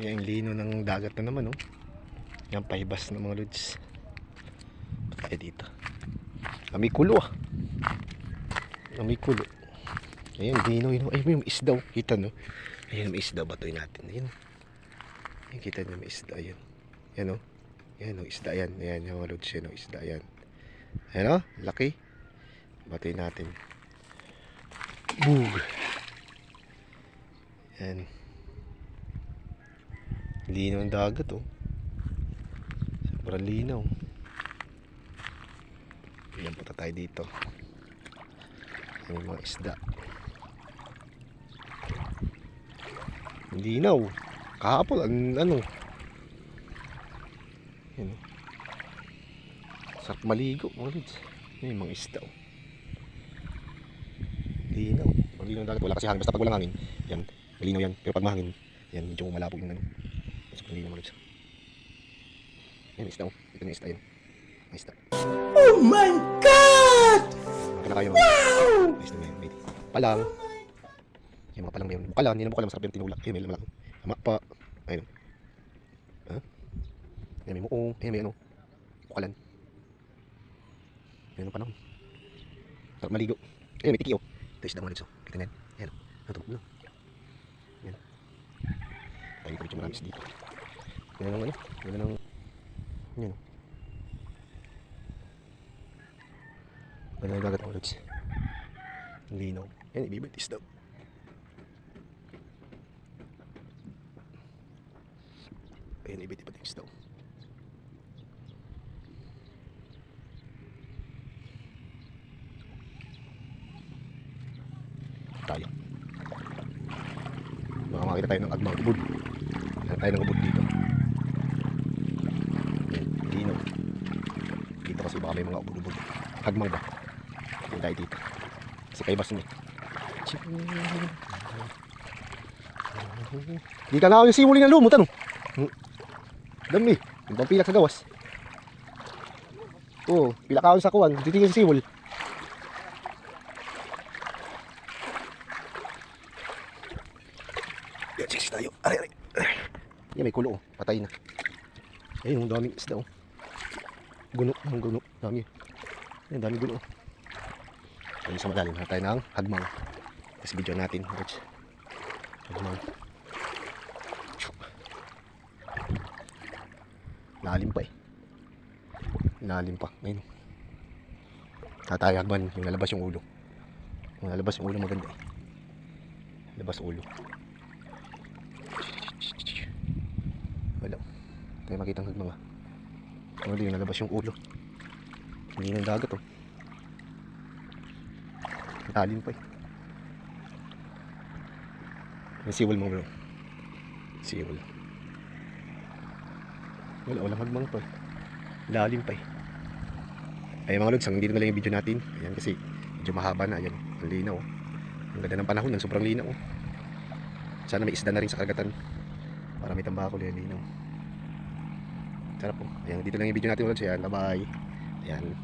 Yan lino ng dagat na naman, oh. Yan, pahibas ng mga lods. Tayo dito. May kulo, ah. May kulo. Ayan, lino yun. Ay, may isda, oh. Kita, no? Ayan, may isda. Batoy natin. Ayan. Ayan, kita nyo, may isda. Ayan. Ayan, oh. Ayan, oh. Isda yan. Ayan, yung mga lods yan, oh. Isda yan. Ayan, oh. Laki. Batoy natin. Boog. Ayan. Linaw ng dagat oh. Sobrang linaw. Ayan punta tayo dito. Yung mga isda. Linaw. Kahapon, an ano. Ayan oh. Sarap maligo mga lods. Yung mga isda oh. Linaw. Malinaw ng dagat. Wala kasi hangin. Basta pag walang hangin, yan. Malinaw yan. Pero pag mahangin, yan. Medyo malabo yung ano. Linaw mga lods. Yan, isda oh. Ito na isda. May isda. Oh my God! Makakala kayo. Wow! Isda na yan. Wait. Palang. Yan mga palang na yun. Bukala. Hindi na bukala. Masarap yung tinulak. Yan, may laman. Ama pa. Ayun. Ha? Yan, may muong. Yan, may ano. Bukalan. Yan ang panahon. Sarap maligo. Yan, may tiki oh. Ito isda mga oh. Kita na yan. Yan oh. Ito. Ano? Yan. Tayo pa rin yung maramis dito. Yan ang ano. Yan ang yan. Wala na dagat mga lods. Ang Linaw. Yan, ibibitis daw. Ayan, ibitibatis daw. Tayo. Baka makita tayo ng agmang ubod. Hanap tayo ng ubod dito. Ayan, linaw. Dito kasi baka may mga ubod-ubod. Hagmang ba? Hindi tayo dito. Kasi kayo bas mo. Di ka na yung siwuli ng lumot ano? Hmm. Dami. Yung bang pilak sa gawas. Oo, pilak ako sa kuwan. Sa siwol. Yan, sis tayo. Aray, aray. Yan, may kulo oh. Patay na. Ayun, ang daming isda oh. Guno, ang guno. Dami. Ayun, dami guno. Ayun, sa madalim. Hanap tayo ng hagmang. Kasi video natin. Watch. Hagmang. Lalim pa eh. Lalim pa. Ayun. Tatay hagman. Yung lalabas yung ulo. Yung lalabas yung ulo maganda eh. Labas ulo. Wala. Tayo makita ng hagmang ah. Wala yung nalabas yung ulo. Hindi ng dagat oh. Lalim pa eh. Yung siwal mo bro. Siwal. Wala, walang hagmang pa eh. Lalim pa eh. Ay mga lods, hanggang dito na lang yung video natin. Ayan kasi medyo mahaba na. Ayan, ang linaw. oh. Ang ganda ng panahon, ang sobrang linaw. oh. Sana may isda na rin sa karagatan. Para may tambako linaw. Sarap po. Ayan, dito lang yung video natin lods. Ayan, bye bye. Ayan.